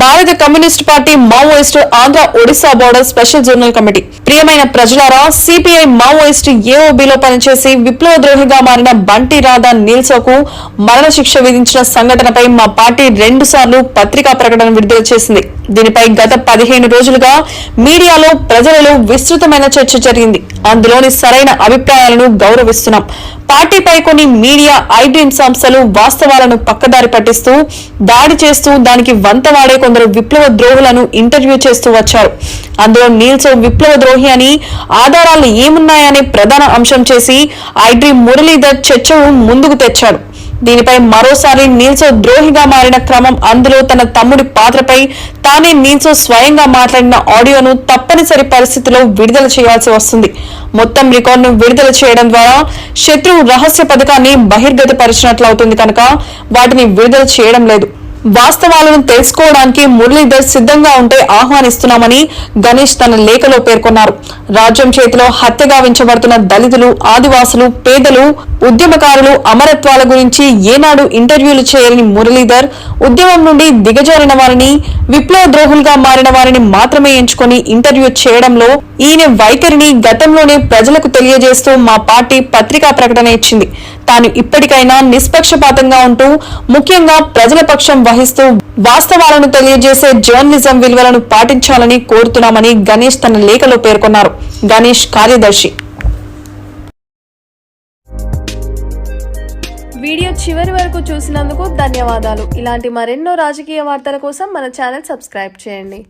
భారత communist party Maoist Andhra Odisha border special zonal committee. ప్రియమైన ప్రజలారా సిపిఐ మావోయిస్టు ఏఓబిలో పనిచేసి విప్లవ ద్రోహిగా మారిన బంటి రాధా నీల్సోకు మరణశిక్ష విధించిన సంఘటనపై మా పార్టీ రెండు సార్లు పత్రికా ప్రకటన విడుదల చేసింది. దీనిపై గత పదిహేను రోజులుగా మీడియాలో ప్రజలలో విస్తృతమైన చర్చ జరిగింది. అందులోని సరైన అభిప్రాయాలను గౌరవిస్తున్నాం. పార్టీపై కొన్ని మీడియా ఐడ్రీమ్ సంస్థలు వాస్తవాలను పక్కదారి పట్టిస్తూ దాడి చేస్తూ దానికి వంతవాడే కొందరు విప్లవ ద్రోహులను ఇంటర్వ్యూ చేస్తూ వచ్చారు. అందులో నీల్సో విప్లవ ద్రోహి అని ఆధారాలు ఏమున్నాయనే ప్రధాన అంశం చేసి ఐడ్రీమ్ మురళీధర్ చర్చను ముందుకు తెచ్చాడు దీనిపై మరోసారి నీల్సో ద్రోహిగా మారిన క్రమం అందులో తన తమ్ముడి పాత్రపై తానే నీల్సో స్వయంగా మాట్లాడిన ఆడియోను తప్పనిసరి పరిస్థితిలో విడుదల చేయాల్సి వస్తుంది. మొత్తం రికార్డును విడుదల చేయడం ద్వారా శత్రువు రహస్య పథకాన్ని బహిర్గతపరిచినట్లవుతుంది కనుక వాటిని విడుదల చేయడం లేదు. వాస్తవాలను తెలుసుకోవడానికి మురళీధర్ సిద్ధంగా ఉంటే ఆహ్వానిస్తున్నామని గణేష్ తన లేఖలో పేర్కొన్నారు. రాజ్యం చేతిలో హత్యగా వించబడుతున్న దళితులు ఆదివాసులు పేదలు ఉద్యమకారులు అమరత్వాల గురించి ఏనాడు ఇంటర్వ్యూలు చేయని మురళీధర్ ఉద్యమం నుండి దిగజారిన వారిని విప్లవ ద్రోహులుగా మారిన వారిని మాత్రమే ఎంచుకొని ఇంటర్వ్యూ చేయడంలో ఈయన వైఖరిని గతంలోనే ప్రజలకు తెలియజేస్తూ మా పార్టీ పత్రికా ప్రకటన ఇచ్చింది. తాను ఇప్పటికైనా నిష్పక్షపాతంగా ఉంటూ ముఖ్యంగా ప్రజల పక్షం వహిస్తూ వాస్తవాలను తెలియజేసే జర్నలిజం విలువలను పాటించాలని కోరుతున్నామని గణేష్ తన లేఖలో పేర్కొన్నారు. గణేష్ కార్యదర్శి. వీడియో చివరి వరకు చూసినందుకు ధన్యవాదాలు. ఇలాంటి మరెన్నో రాజకీయ వార్తల కోసం మన ఛానల్ సబ్స్క్రైబ్ చేయండి.